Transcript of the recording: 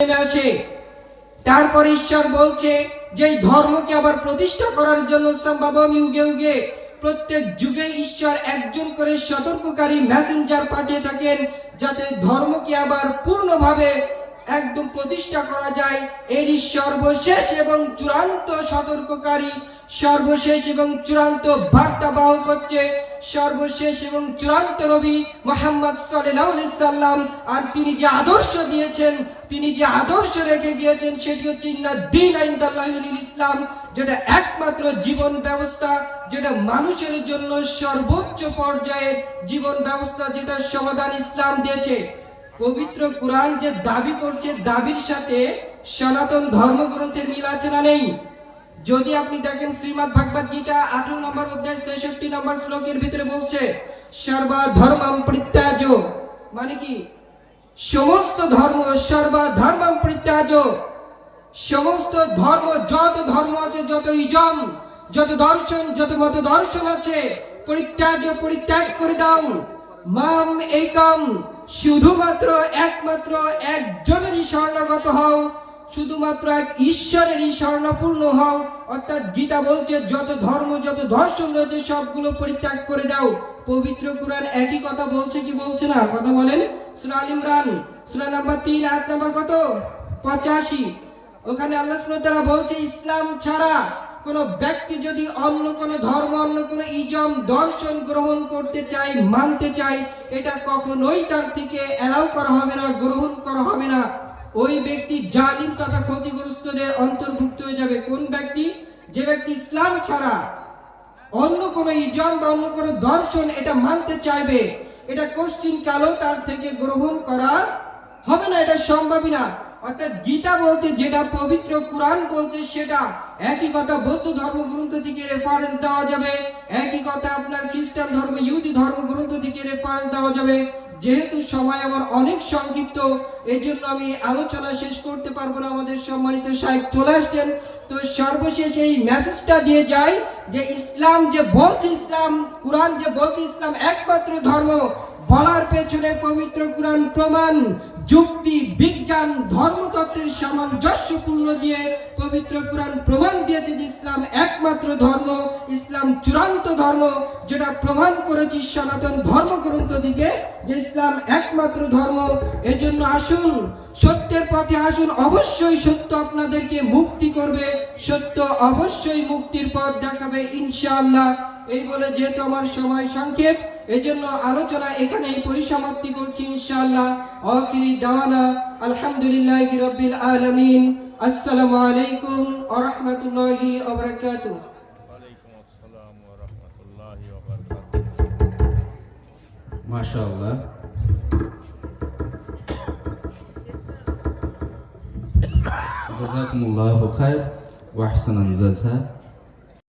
আসে। তারপর ঈশ্বর বলছে যে ধর্মকে আবার প্রতিষ্ঠা করার জন্য সম্ভবম যুগে যুগে প্রত্যেক যুগে ঈশ্বর একজন করে সতর্ককারী মেসেঞ্জার পাঠিয়ে থাকেন, যাতে ধর্মকে আবার পূর্ণভাবে একদম প্রতিষ্ঠা করা যায়। এরই সর্বশেষ এবং চূড়ান্ত সতর্ককারী সর্বশেষ এবং চূড়ান্ত বার্তাবাহক হচ্ছে সর্বশেষ এবং চূড়ান্ত নবী মোহাম্মদ সাল্লাম। আর তিনি যে আদর্শ দিয়েছেন, তিনি যে আদর্শ রেখে গিয়েছেন সেটি হচ্ছে দিন আইন্দাল্লাহুল ইসলাম, যেটা একমাত্র জীবন ব্যবস্থা, যেটা মানুষের জন্য সর্বোচ্চ পর্যায়ের জীবন ব্যবস্থা, যেটা সমাধান ইসলাম দিয়েছে। পবিত্র কোরআন যে দাবি করছে, দাবির সাথে সনাতন ধর্মগ্রন্থের মিল আছে না নেই? যদি আপনি দেখেন শ্রীমদ ভাগবত গীতা আঠারো নম্বর অধ্যায় ছেষট্টি নম্বর শ্লোকের ভিতরে বলছে সর্বা ধর্মম পরিত্যাজ মানে কি? সমস্ত ধর্ম সর্বা ধর্মম পরিত্যাজ সমস্ত ধর্ম, যত ধর্ম আছে, যত ইজম, যত দর্শন, যত মত দর্শন আছে পরিত্যাজ পরিত্যাগ করে দাও। মাম একম। শুধুমাত্র একমাত্র একজনেরই স্বর্ণগত হও, শুধুমাত্র এক ঈশ্বরেরই স্বর্ণপূর্ণ হও। অর্থাৎ গীতা বলছে, যত ধর্ম, যত দর্শন রয়েছে, সবগুলো পরিত্যাগ করে দাও। পবিত্র কুরআন একই কথা বলছে কি বলছে না? কথা বলেন। সূরা আল ইমরান, সূরা নাম্বার তিন আট নাম্বার কত? পঁচাশি। ওখানে আল্লাহ তাআলা বলছে, ইসলাম ছাড়া কোন ব্যক্তি যদি অন্য কোন ধর্ম, অন্য কোন ইজম, দর্শন গ্রহণ করতে চায়, মানতে চায়, এটা কখনোই তার থেকে অ্যালাউ করা হবে না, গ্রহণ করা হবে না। ওই ব্যক্তি জালিম তথা ক্ষতিগ্রস্তদের অন্তর্ভুক্ত হয়ে যাবে। কোন ব্যক্তি? যে ব্যক্তি ইসলাম ছাড়া অন্য কোনো ইজম বা অন্য কোনো দর্শন এটা মানতে চাইবে, এটা কোশ্চিন কালো তার থেকে গ্রহণ করা হবে না, এটা সম্ভবই না। অর্থাৎ গীতা বলতে যেটা পবিত্র কোরআন বলতে সেটা একই কথা বৌদ্ধ ধর্মগ্রন্থ থেকে রেফারেন্স দেওয়া যাবে। একই কথা আপনার খ্রিস্টান ধর্ম, ইহুদি ধর্মগ্রন্থ থেকে রেফারেন্স দেওয়া যাবে। যেহেতু সময় আমার অনেক সংক্ষিপ্ত এই জন্য আমি আলোচনা শেষ করতে পারব না আমাদের সম্মানিত সাহেব চলে আসছেন। তো সর্বশেষ এই মেসেজটা দিয়ে যায় যে ইসলাম যে বলছে ইসলাম, কোরআন যে বলছে ইসলাম একমাত্র ধর্ম বলার পেছনে পবিত্র কোরআন প্রমাণ, যুক্তি, বিজ্ঞান, ধর্মতত্ত্বের সামঞ্জস্যপূর্ণ দিয়ে পবিত্র কোরআন প্রমাণ দিয়েছে যে ইসলাম একমাত্র ধর্ম, ইসলাম চূড়ান্ত ধর্ম, যেটা প্রমাণ করেছি সনাতন ধর্মগ্রন্থ দিকে যে ইসলাম একমাত্র ধর্ম। এজন্য আসুন, সত্যের পথে আসুন, অবশ্যই সত্য আপনাদেরকে মুক্তি করবে, সত্য অবশ্যই মুক্তির পথ দেখাবে ইনশাআল্লাহ। এই বলে যেহেতু আমার সময় সংক্ষেপ এজন্য আলোচনা এখানেই পরিসমাপ্তি করছি ইনশাআল্লাহ। আখিরি দাওয়ানা, আলহামদুলিল্লাহি রাব্বিল আলামিন। আসসালামু আলাইকুম ওয়া রাহমাতুল্লাহি ওয়া বারাকাতুহু। মাশাআল্লাহ। জাযাকুমুল্লাহু খায়র ওয়া আহসানাল জাযা